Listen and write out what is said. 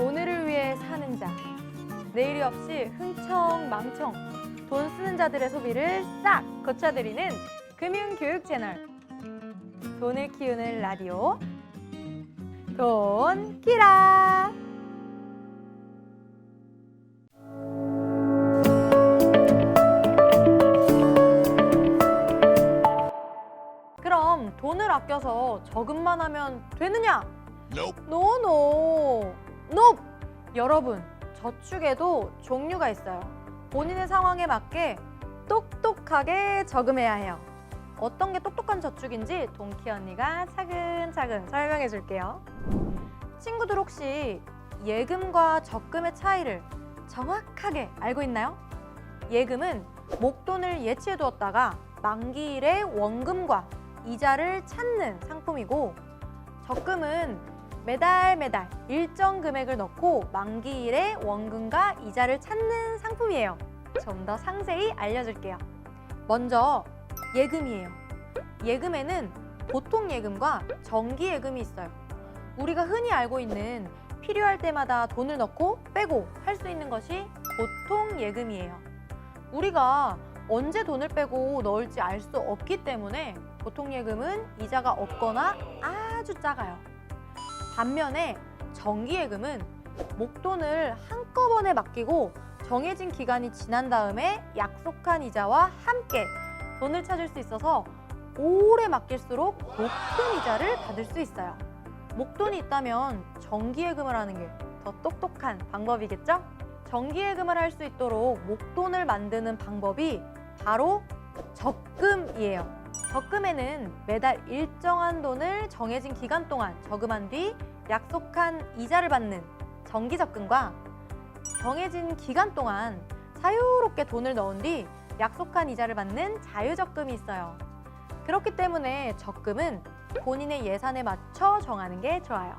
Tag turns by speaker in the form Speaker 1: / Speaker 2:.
Speaker 1: 오늘을 위해 사는 자. 내일이 없이 흥청 망청 돈 쓰는 자들의 소비를 싹 고쳐드리는 금융교육 채널. 돈을 키우는 라디오. 돈 키라. 그럼 돈을 아껴서 저금만 하면 되느냐? 노노 노 여러분 저축에도 종류가 있어요. 본인의 상황에 맞게 똑똑하게 저금해야 해요. 어떤 게 똑똑한 저축인지 동키 언니가 차근차근 설명해 줄게요. 친구들 혹시 예금과 적금의 차이를 정확하게 알고 있나요? 예금은 목돈을 예치해 두었다가 만기일에 원금과 이자를 찾는 상품이고 적금은 매달 매달 일정 금액을 넣고 만기일에 원금과 이자를 찾는 상품이에요. 좀 더 상세히 알려줄게요. 먼저 예금이에요. 예금에는 보통 예금과 정기 예금이 있어요. 우리가 흔히 알고 있는 필요할 때마다 돈을 넣고 빼고 할 수 있는 것이 보통 예금이에요. 우리가 언제 돈을 빼고 넣을지 알 수 없기 때문에 보통 예금은 이자가 없거나 아주 작아요. 반면에 정기예금은 목돈을 한꺼번에 맡기고 정해진 기간이 지난 다음에 약속한 이자와 함께 돈을 찾을 수 있어서 오래 맡길수록 높은 이자를 받을 수 있어요. 목돈이 있다면 정기예금을 하는 게 더 똑똑한 방법이겠죠? 정기예금을 할 수 있도록 목돈을 만드는 방법이 바로 적금이에요. 적금에는 매달 일정한 돈을 정해진 기간 동안 저금한 뒤 약속한 이자를 받는 정기 적금과 정해진 기간 동안 자유롭게 돈을 넣은 뒤 약속한 이자를 받는 자유 적금이 있어요. 그렇기 때문에 적금은 본인의 예산에 맞춰 정하는 게 좋아요.